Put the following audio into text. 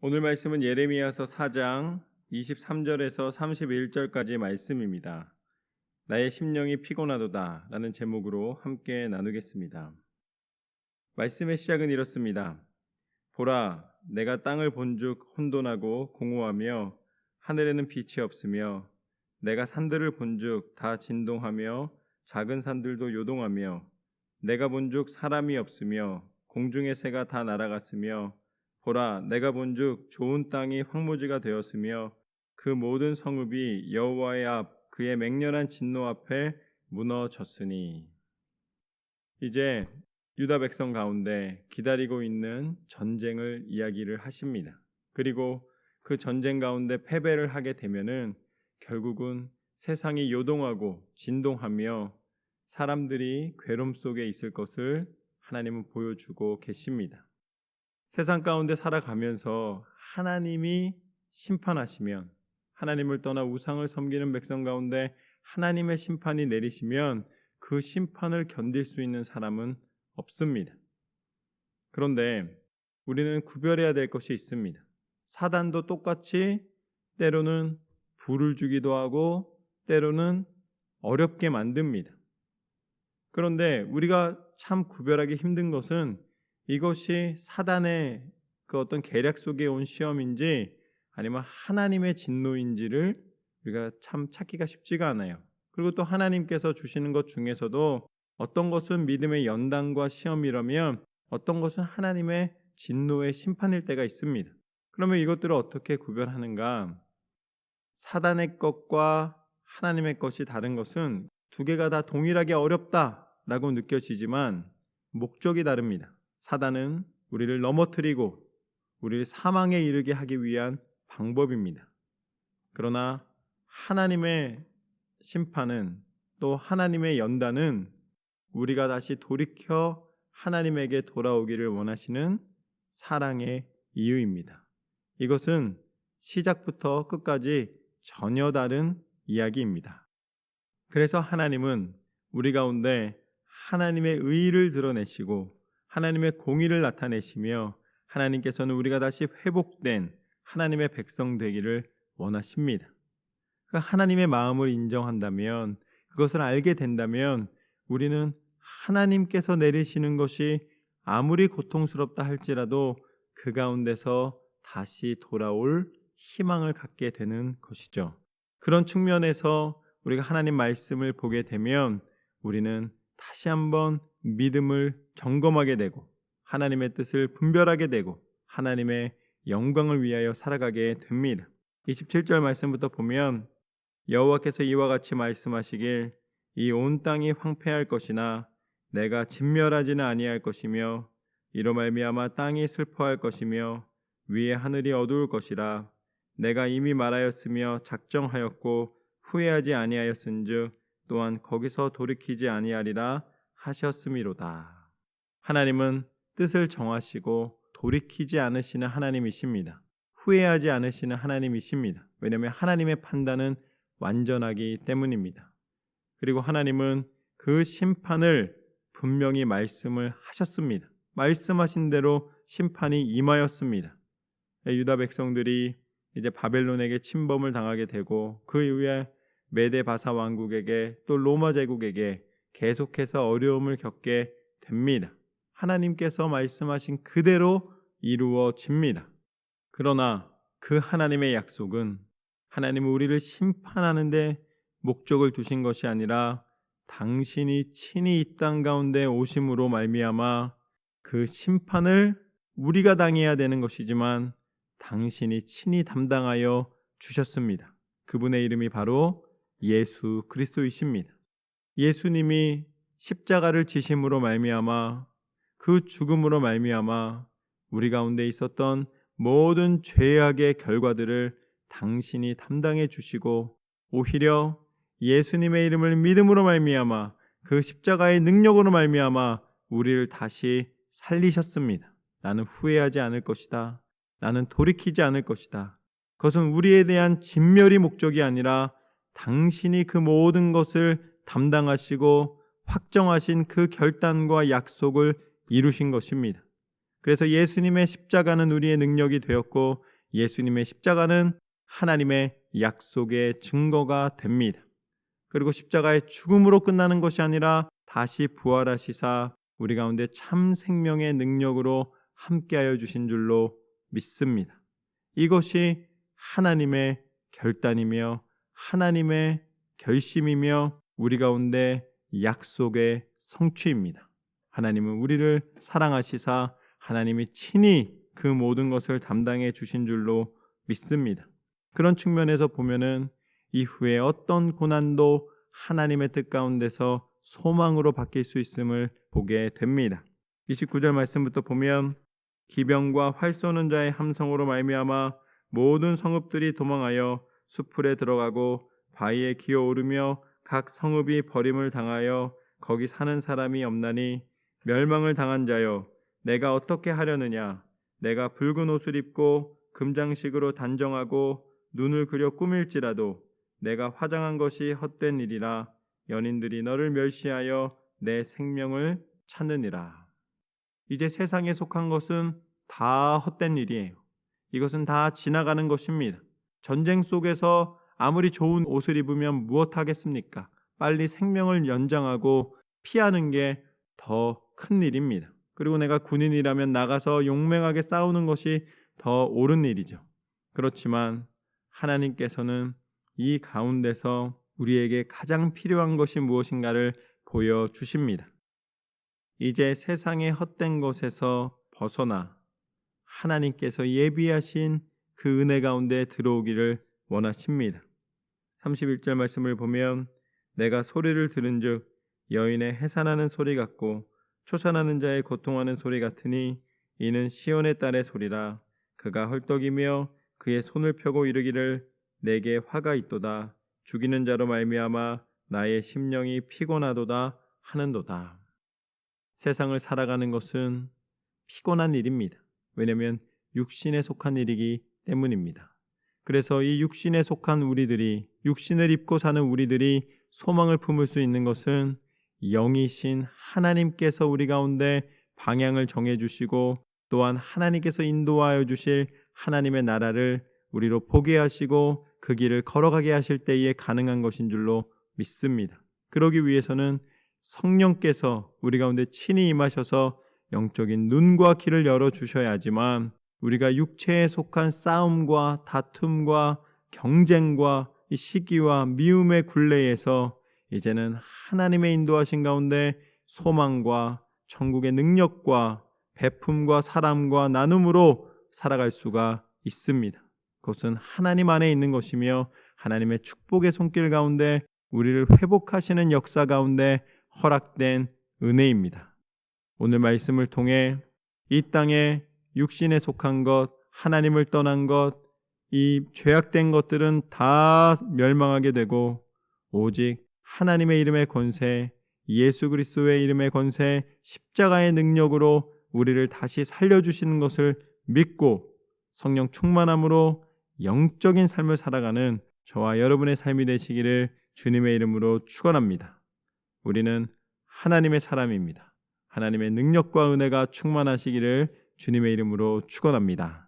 오늘 말씀은 예레미야서 4장 23절에서 31절까지의 말씀입니다. 나의 심령이 피곤하도다 라는 제목으로 함께 나누겠습니다. 말씀의 시작은 이렇습니다. 보라, 내가 땅을 본즉 혼돈하고 공허하며 하늘에는 빛이 없으며 내가 산들을 본즉 다 진동하며 작은 산들도 요동하며 내가 본즉 사람이 없으며 공중의 새가 다 날아갔으며 보라 내가 본즉 좋은 땅이 황무지가 되었으며 그 모든 성읍이 여호와의 앞 그의 맹렬한 진노 앞에 무너졌으니 이제 유다 백성 가운데 기다리고 있는 전쟁을 이야기를 하십니다. 그리고 그 전쟁 가운데 패배를 하게 되면은 결국은 세상이 요동하고 진동하며 사람들이 괴로움 속에 있을 것을 하나님은 보여주고 계십니다. 세상 가운데 살아가면서 하나님이 심판하시면 하나님을 떠나 우상을 섬기는 백성 가운데 하나님의 심판이 내리시면 그 심판을 견딜 수 있는 사람은 없습니다. 그런데 우리는 구별해야 될 것이 있습니다. 사단도 똑같이 때로는 불을 주기도 하고 때로는 어렵게 만듭니다. 그런데 우리가 참 구별하기 힘든 것은 이것이 사단의 그 어떤 계략 속에 온 시험인지 아니면 하나님의 진노인지를 우리가 참 찾기가 쉽지가 않아요. 그리고 또 하나님께서 주시는 것 중에서도 어떤 것은 믿음의 연단과 시험이라면 어떤 것은 하나님의 진노의 심판일 때가 있습니다. 그러면 이것들을 어떻게 구별하는가? 사단의 것과 하나님의 것이 다른 것은 두 개가 다 동일하게 어렵다라고 느껴지지만 목적이 다릅니다. 사단은 우리를 넘어뜨리고 우리를 사망에 이르게 하기 위한 방법입니다. 그러나 하나님의 심판은 또 하나님의 연단은 우리가 다시 돌이켜 하나님에게 돌아오기를 원하시는 사랑의 이유입니다. 이것은 시작부터 끝까지 전혀 다른 이야기입니다. 그래서 하나님은 우리 가운데 하나님의 의의를 드러내시고 하나님의 공의를 나타내시며 하나님께서는 우리가 다시 회복된 하나님의 백성 되기를 원하십니다. 그 하나님의 마음을 인정한다면 그것을 알게 된다면 우리는 하나님께서 내리시는 것이 아무리 고통스럽다 할지라도 그 가운데서 다시 돌아올 희망을 갖게 되는 것이죠. 그런 측면에서 우리가 하나님 말씀을 보게 되면 우리는 다시 한번 믿음을 점검하게 되고 하나님의 뜻을 분별하게 되고 하나님의 영광을 위하여 살아가게 됩니다. 27절 말씀부터 보면 여호와께서 이와 같이 말씀하시길 이 온 땅이 황폐할 것이나 내가 진멸하지는 아니할 것이며 이로 말미암아 땅이 슬퍼할 것이며 위에 하늘이 어두울 것이라 내가 이미 말하였으며 작정하였고 후회하지 아니하였은즉 또한 거기서 돌이키지 아니하리라 하셨음이로다. 하나님은 뜻을 정하시고 돌이키지 않으시는 하나님이십니다. 후회하지 않으시는 하나님이십니다. 왜냐하면 하나님의 판단은 완전하기 때문입니다. 그리고 하나님은 그 심판을 분명히 말씀을 하셨습니다. 말씀하신 대로 심판이 임하였습니다. 유다 백성들이 이제 바벨론에게 침범을 당하게 되고 그 이후에 메데 바사 왕국에게 또 로마 제국에게 계속해서 어려움을 겪게 됩니다. 하나님께서 말씀하신 그대로 이루어집니다. 그러나 그 하나님의 약속은 하나님은 우리를 심판하는데 목적을 두신 것이 아니라 당신이 친히 이 땅 가운데 오심으로 말미암아 그 심판을 우리가 당해야 되는 것이지만 당신이 친히 담당하여 주셨습니다. 그분의 이름이 바로 예수 그리스도이십니다. 예수님이 십자가를 지심으로 말미암아 그 죽음으로 말미암아 우리 가운데 있었던 모든 죄악의 결과들을 당신이 담당해 주시고 오히려 예수님의 이름을 믿음으로 말미암아 그 십자가의 능력으로 말미암아 우리를 다시 살리셨습니다. 나는 후회하지 않을 것이다. 나는 돌이키지 않을 것이다. 그것은 우리에 대한 진멸이 목적이 아니라 당신이 그 모든 것을 담당하시고 확정하신 그 결단과 약속을 이루신 것입니다. 그래서 예수님의 십자가는 우리의 능력이 되었고 예수님의 십자가는 하나님의 약속의 증거가 됩니다. 그리고 십자가의 죽음으로 끝나는 것이 아니라 다시 부활하시사 우리 가운데 참 생명의 능력으로 함께하여 주신 줄로 믿습니다. 이것이 하나님의 결단이며 하나님의 결심이며 우리 가운데 약속의 성취입니다. 하나님은 우리를 사랑하시사 하나님이 친히 그 모든 것을 담당해 주신 줄로 믿습니다. 그런 측면에서 보면은 이후에 어떤 고난도 하나님의 뜻 가운데서 소망으로 바뀔 수 있음을 보게 됩니다. 29절 말씀부터 보면 기병과 활 쏘는 자의 함성으로 말미암아 모든 성읍들이 도망하여 수풀에 들어가고 바위에 기어오르며 각 성읍이 버림을 당하여 거기 사는 사람이 없나니 멸망을 당한 자여 내가 어떻게 하려느냐 내가 붉은 옷을 입고 금장식으로 단정하고 눈을 그려 꾸밀지라도 내가 화장한 것이 헛된 일이라 연인들이 너를 멸시하여 내 생명을 찾느니라. 이제 세상에 속한 것은 다 헛된 일이에요. 이것은 다 지나가는 것입니다. 전쟁 속에서 아무리 좋은 옷을 입으면 무엇 하겠습니까? 빨리 생명을 연장하고 피하는 게 더 큰 일입니다. 그리고 내가 군인이라면 나가서 용맹하게 싸우는 것이 더 옳은 일이죠. 그렇지만 하나님께서는 이 가운데서 우리에게 가장 필요한 것이 무엇인가를 보여주십니다. 이제 세상의 헛된 것에서 벗어나 하나님께서 예비하신 그 은혜 가운데 들어오기를 원하십니다. 31절 말씀을 보면 내가 소리를 들은즉 여인의 해산하는 소리 같고 초산하는 자의 고통하는 소리 같으니 이는 시온의 딸의 소리라 그가 헐떡이며 그의 손을 펴고 이르기를 내게 화가 있도다 죽이는 자로 말미암아 나의 심령이 피곤하도다 하는도다. 세상을 살아가는 것은 피곤한 일입니다. 왜냐하면 육신에 속한 일이기 때문입니다. 그래서 이 육신에 속한 우리들이 육신을 입고 사는 우리들이 소망을 품을 수 있는 것은 영이신 하나님께서 우리 가운데 방향을 정해 주시고 또한 하나님께서 인도하여 주실 하나님의 나라를 우리로 보게 하시고 그 길을 걸어가게 하실 때에 가능한 것인 줄로 믿습니다. 그러기 위해서는 성령께서 우리 가운데 친히 임하셔서 영적인 눈과 귀를 열어 주셔야 하지만 우리가 육체에 속한 싸움과 다툼과 경쟁과 이 시기와 미움의 굴레에서 이제는 하나님의 인도하신 가운데 소망과 천국의 능력과 베품과 사람과 나눔으로 살아갈 수가 있습니다. 그것은 하나님 안에 있는 것이며 하나님의 축복의 손길 가운데 우리를 회복하시는 역사 가운데 허락된 은혜입니다. 오늘 말씀을 통해 이 땅에 육신에 속한 것, 하나님을 떠난 것, 이 죄악된 것들은 다 멸망하게 되고 오직 하나님의 이름의 권세, 예수 그리스도의 이름의 권세, 십자가의 능력으로 우리를 다시 살려주시는 것을 믿고 성령 충만함으로 영적인 삶을 살아가는 저와 여러분의 삶이 되시기를 주님의 이름으로 축원합니다. 우리는 하나님의 사람입니다. 하나님의 능력과 은혜가 충만하시기를 주님의 이름으로 축원합니다.